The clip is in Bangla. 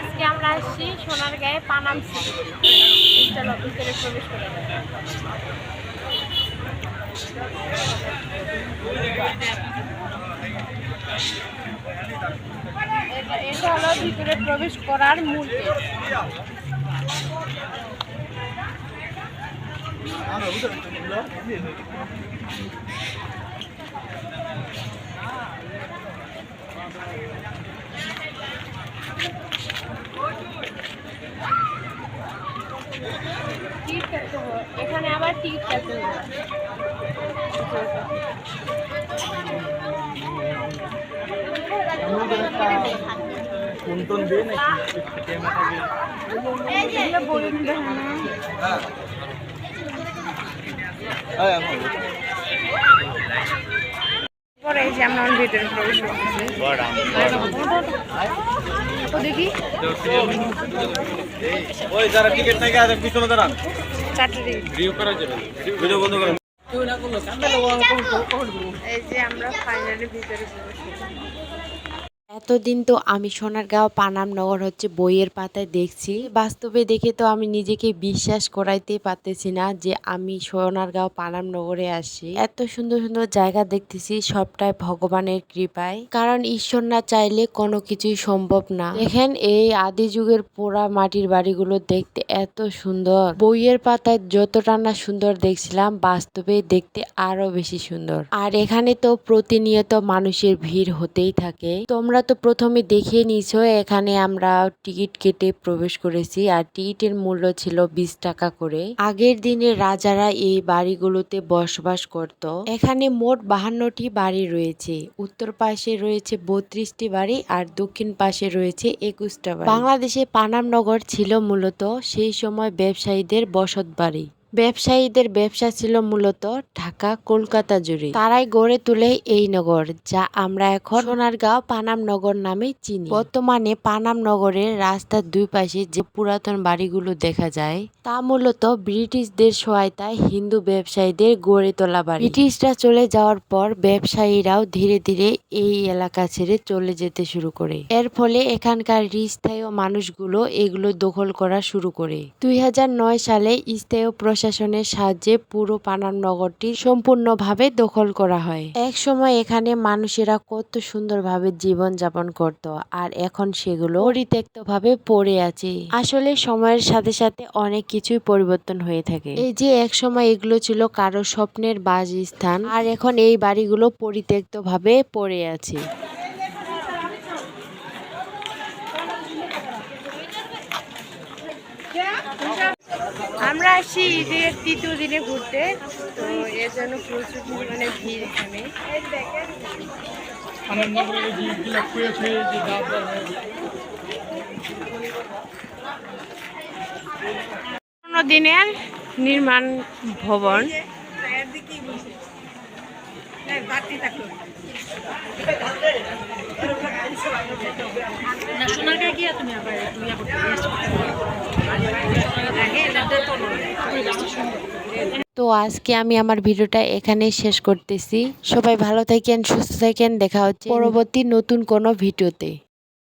আজকে আমরা আসছি সোনার গায়ে পানাম সিটি চলো ভিতরে প্রবেশ করে এটা- হলো ভিতরে প্রবেশ করার মূল gate। টিকিট কাটতে হবে এখানে আবার টিকিট কাটতে হবে। কুন্তন দিয়ে নাকি এগুলো বলে দিবে পরে এই যে আমরা ভিতরে প্রবেশ করতেছি। দেখি। ওই যারা টিকিট নাকি আছে পিছনে দাঁড়ান। টিকিট ভিডিও বন্ধ করেন এই যে আমরা ফাইনালি ভিতরে এতদিন তো আমি সোনারগাঁও পানামনগর হচ্ছে বইয়ের পাতায় দেখছি। বাস্তবে দেখে তো আমি নিজেকে বিশ্বাস করাইতে পারতেছি না যে আমি সোনারগাঁও পানামনগরে আসি। এত সুন্দর সুন্দর জায়গা দেখতেছি, সবটাই ভগবানের কৃপায়। কারণ ঈশ্বর না চাইলে কোনো কিছুই সম্ভব না। দেখেন এই আদি যুগের পোড়া মাটির বাড়িগুলো দেখতে এত সুন্দর। বইয়ের পাতায় যতটা না সুন্দর দেখছিলাম, বাস্তবে দেখতে আরও বেশি সুন্দর। আর এখানে তো প্রতিনিয়ত মানুষের ভিড় হতেই থাকে। তোমরা তো প্রথমে দেখিয়ে নিছ এখানে আমরা টিকিট কেটে প্রবেশ করেছি। আর টিকিটের মূল্য ছিল বিশ টাকা করে। আগের দিনে রাজারা এই বাড়িগুলোতে বসবাস করত। এখানে মোট বাহান্নটি বাড়ি রয়েছে। উত্তর পাশে রয়েছে বত্রিশটি বাড়ি আর দক্ষিণ পাশে রয়েছে একুশটা বাড়ি। বাংলাদেশে পানামনগর ছিল মূলত সেই সময় ব্যবসায়ীদের বসত বাড়ি। ব্যবসায়ীদের ব্যবসা ছিল মূলত ঢাকা, কলকাতা জুড়ে। তারাই গড়ে তোলে এই নগর, যা আমরা এখন সোনারগাঁও পানাম নগর নামে চিনি। বর্তমানে পানাম নগরের রাস্তার দুই পাশে যে পুরাতন বাড়িগুলো দেখা যায়, তা মূলত ব্রিটিশদের সহায়তায় হিন্দু ব্যবসায়ীদের গড়ে তোলা বাড়ি। ব্রিটিশরা চলে যাওয়ার পর ব্যবসায়ীরাও ধীরে ধীরে এই এলাকা ছেড়ে চলে যেতে শুরু করে। এর ফলে এখানকার স্থায়ী মানুষগুলো এগুলো দখল করা শুরু করে। দুই হাজার নয় সালে স্থায়ী প্রশাসনের সাহায্যে পুরো পানাম নগরটি সম্পূর্ণভাবে দখল করা হয়। এক সময় এখানে মানুষেরা কত সুন্দরভাবে জীবন যাপন করত, আর এখন সেগুলো পরিত্যক্ত ভাবে পড়ে আছে। আসলে সময়ের সাথে সাথে অনেক কিছুই পরিবর্তন হয়ে থাকে। এই যে এক সময় এগুলো ছিল কারও স্বপ্নের বাসস্থান, আর এখন এই বাড়িগুলো পরিত্যক্ত ভাবে পড়ে আছে। আমরা আসছি ঈদের তৃতীয় দিনে ঘুরতে। তো এর জন্য প্রচুর পরিমাণে ভিড় এখানে। পুরোনো দিনের নির্মাণ ভবন। তো আজকে আমি আমার ভিডিওটা এখানেই শেষ করতেছি। সবাই ভালো থাকেন, সুস্থ থাকেন, দেখা হচ্ছে পরবর্তী নতুন কোনো ভিডিওতে।